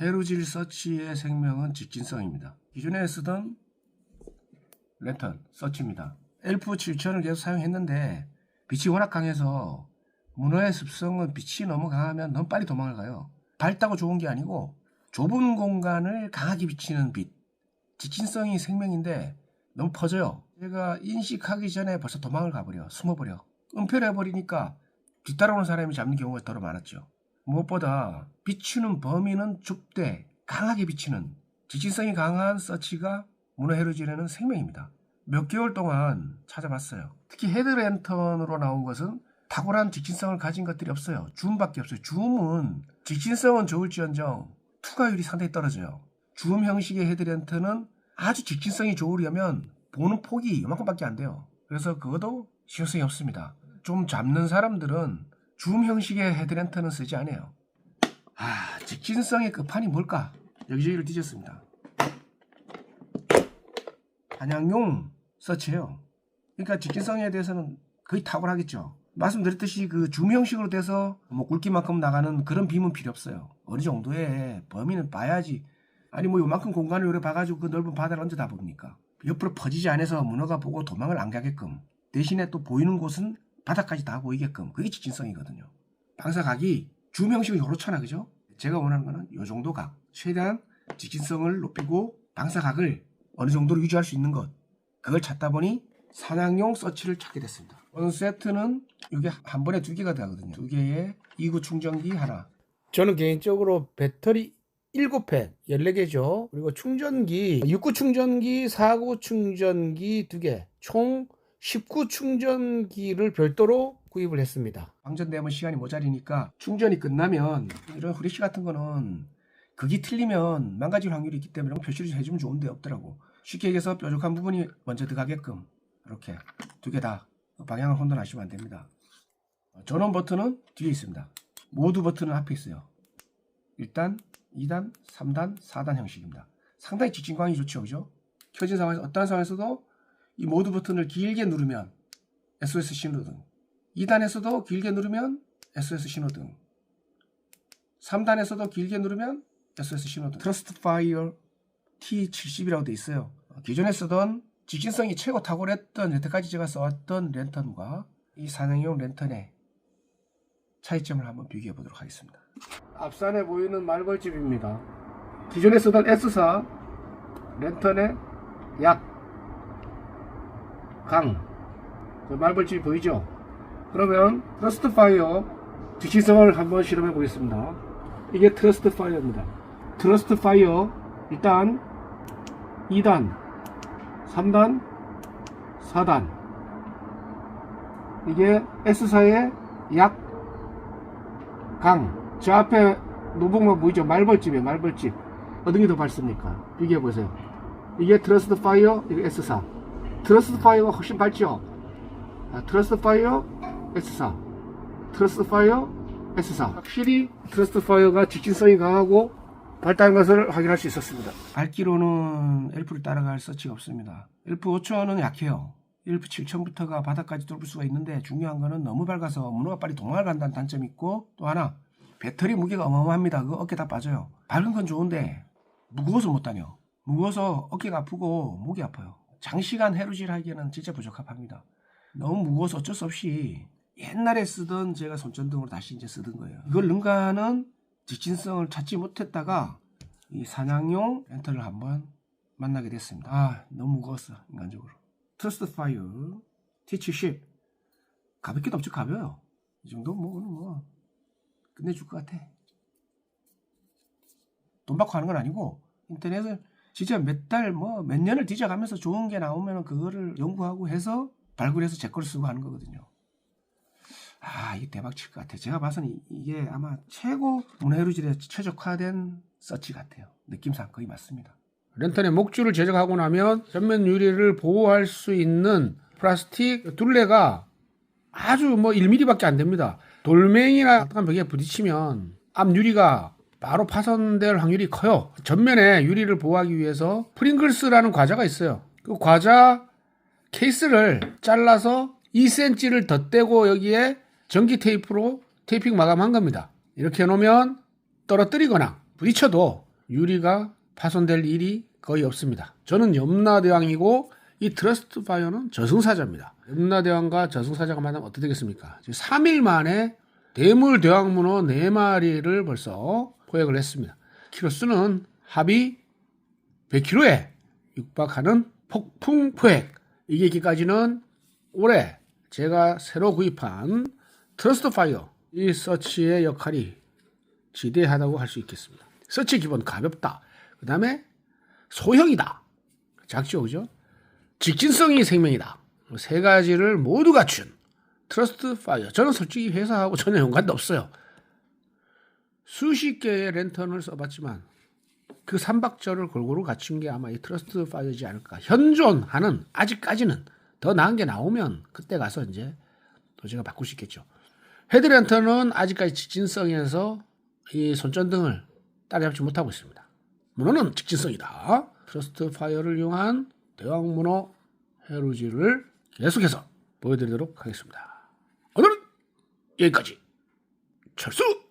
헤루질 서치의 생명은 직진성입니다. 기존에 쓰던 랜턴 서치입니다. 엘프 7000을 계속 사용했는데 빛이 워낙 강해서 문어의 습성은 빛이 너무 강하면 너무 빨리 도망을 가요. 밝다고 좋은 게 아니고 좁은 공간을 강하게 비치는 빛. 직진성이 생명인데 너무 퍼져요. 제가 인식하기 전에 벌써 도망을 가버려. 숨어버려. 은폐해버리니까 뒤따라오는 사람이 잡는 경우가 더 많았죠. 무엇보다 비추는 범위는 좁되 강하게 비치는 직진성이 강한 서치가 문어 헤르질에는 생명입니다. 몇 개월 동안 찾아봤어요. 특히 헤드랜턴으로 나온 것은 탁월한 직진성을 가진 것들이 없어요. 줌밖에 없어요. 줌은 직진성은 좋을지언정 투과율이 상당히 떨어져요. 줌 형식의 헤드랜턴은 아주 직진성이 좋으려면 보는 폭이 이만큼밖에 안 돼요. 그래서 그것도 실효성이 없습니다. 좀 잡는 사람들은 줌 형식의 헤드랜턴은 쓰지 않아요. 아, 직진성의 끝판이 뭘까? 여기저기를 뒤졌습니다. 한양용 서치예요. 그러니까 직진성에 대해서는 거의 탁월하겠죠. 말씀드렸듯이 그 줌 형식으로 돼서 뭐 굵기만큼 나가는 그런 빔은 필요 없어요. 어느 정도의 범위는 봐야지. 아니 뭐 요만큼 공간을 요래 봐가지고 그 넓은 바다를 언제 다 봅니까? 옆으로 퍼지지 않아서 문어가 보고 도망을 안 가게끔 대신에 또 보이는 곳은 바닥까지 다 보이게끔 그게 직진성이거든요. 방사각이 줌 형식은 요렇잖아 그죠? 제가 원하는 거는 요 정도 각 최대한 직진성을 높이고 방사각을 어느 정도로 유지할 수 있는 것 그걸 찾다 보니 사냥용 서치를 찾게 됐습니다. 오늘 세트는 이게 한 번에 두 개가 되거든요. 두 개의 2구 충전기 하나 저는 개인적으로 배터리 7팩 14개죠. 그리고 충전기 6구 충전기, 4구 충전기 2개. 총 19 충전기를 별도로 구입을 했습니다. 방전되면 시간이 모자리니까 충전이 끝나면 이런 후레쉬 같은 거는 극이 틀리면 망가질 확률이 있기 때문에 표시를 해주면 좋은데 없더라고. 쉽게 얘기해서 뾰족한 부분이 먼저 들어가게끔 이렇게 두 개 다 방향을 혼돈하시면 안 됩니다. 전원 버튼은 뒤에 있습니다. 모두 버튼은 앞에 있어요. 1단, 2단, 3단, 4단 형식입니다. 상당히 직진광이 좋죠, 그죠? 켜진 상황에서 어떤 상황에서도 이 모두 버튼을 길게 누르면 SOS 신호등 2단에서도 길게 누르면 SOS 신호등 3단에서도 길게 누르면 SOS 신호등. 트러스트 파이어 T70이라고 돼 있어요. 기존에 쓰던 직진성이 최고 탁월했던 여태까지 제가 써왔던 랜턴과 이 사냥용 랜턴의 차이점을 한번 비교해 보도록 하겠습니다. 앞산에 보이는 말벌집입니다. 기존에 쓰던 S사 랜턴의 약 강. 저 말벌집이 보이죠? 그러면 트러스트 파이어 직시성을 한번 실험해 보겠습니다. 이게 트러스트 파이어입니다. 트러스트 파이어 일단 2단, 3단, 4단 이게 S사의 약, 강. 저 앞에 노북만 보이죠? 말벌집이에요, 말벌집. 어떤 게더 밝습니까? 비교해 보세요. 이게 트러스트 파이어, 이게 S사. 트러스트 파이어가 훨씬 밝죠? 아, 트러스트 파이어 S4 트러스트 파이어 S4 확실히 트러스트 파이어가 직진성이 강하고 밝다는 것을 확인할 수 있었습니다. 밝기로는 엘프를 따라갈 서치가 없습니다. 엘프 5천은 약해요. 엘프 7천부터가 바닥까지 뚫을 수가 있는데 중요한 거는 너무 밝아서 문어가 빨리 도망을 간다는 단점이 있고 또 하나 배터리 무게가 어마어마합니다. 그거 어깨 다 빠져요. 밝은 건 좋은데 무거워서 못 다녀. 무거워서 어깨가 아프고 목이 아파요 장시간 해루질 하기에는 진짜 부적합합니다 너무 무거워서 어쩔 수 없이 옛날에 쓰던 제가 손전등으로 다시 이제 쓰던 거예요. 이걸 능가하는 직진성을 찾지 못했다가 이 사냥용 렌터를 한번 만나게 됐습니다. 아 너무 무거웠어 인간적으로. 트러스트 파이어 T70 가볍기도 엄청 가벼워요. 이 정도 뭐, 뭐 끝내줄 것 같아. 돈 받고 하는 건 아니고 인터넷을 진짜 몇 달 뭐 몇 년을 뒤져가면서 좋은 게 나오면 그거를 연구하고 해서 발굴해서 제 거를 쓰고 하는 거거든요. 아, 이게 대박 칠 것 같아요. 제가 봐서는 이- 이게 아마 최고 문해루질에 최적화된 서치 같아요. 느낌상 거의 맞습니다. 랜턴의 목줄을 제작하고 나면 전면 유리를 보호할 수 있는 플라스틱 둘레가 아주 뭐 1mm밖에 안 됩니다. 돌멩이나 딱딱한 벽에 부딪히면 앞 유리가 바로 파손될 확률이 커요. 전면에 유리를 보호하기 위해서 프링글스라는 과자가 있어요. 그 과자 케이스를 잘라서 2cm를 덧대고 여기에 전기 테이프로 테이핑 마감한 겁니다. 이렇게 해놓으면 떨어뜨리거나 부딪혀도 유리가 파손될 일이 거의 없습니다. 저는 염라대왕이고 이 트러스트 파이어는 저승사자입니다. 염라대왕과 저승사자가 만나면 어떻게 되겠습니까? 3일 만에 대물 대왕문어 4마리를 벌써 포획을 했습니다. 키로수는 합이 100kg에 육박하는 폭풍 포획. 이게 있기까지는 올해 제가 새로 구입한 트러스트 파이어 이 서치의 역할이 지대하다고 할 수 있겠습니다. 서치 기본 가볍다. 그 다음에 소형이다. 작죠, 그죠? 직진성이 생명이다. 세 가지를 모두 갖춘 트러스트 파이어. 저는 솔직히 회사하고 전혀 연관도 없어요. 수십 개의 랜턴을 써봤지만 그 삼박자를 골고루 갖춘 게 아마 이 트러스트 파이어지 않을까. 현존하는 아직까지는 더 나은 게 나오면 그때 가서 이제 또 제가 바꿀 수 있겠죠. 헤드랜턴은 아직까지 직진성에서 이 손전등을 따라잡지 못하고 있습니다. 문어는 직진성이다. 트러스트 파이어를 이용한 대왕 문어 해루지를 계속해서 보여드리도록 하겠습니다. 오늘은 여기까지. 철수!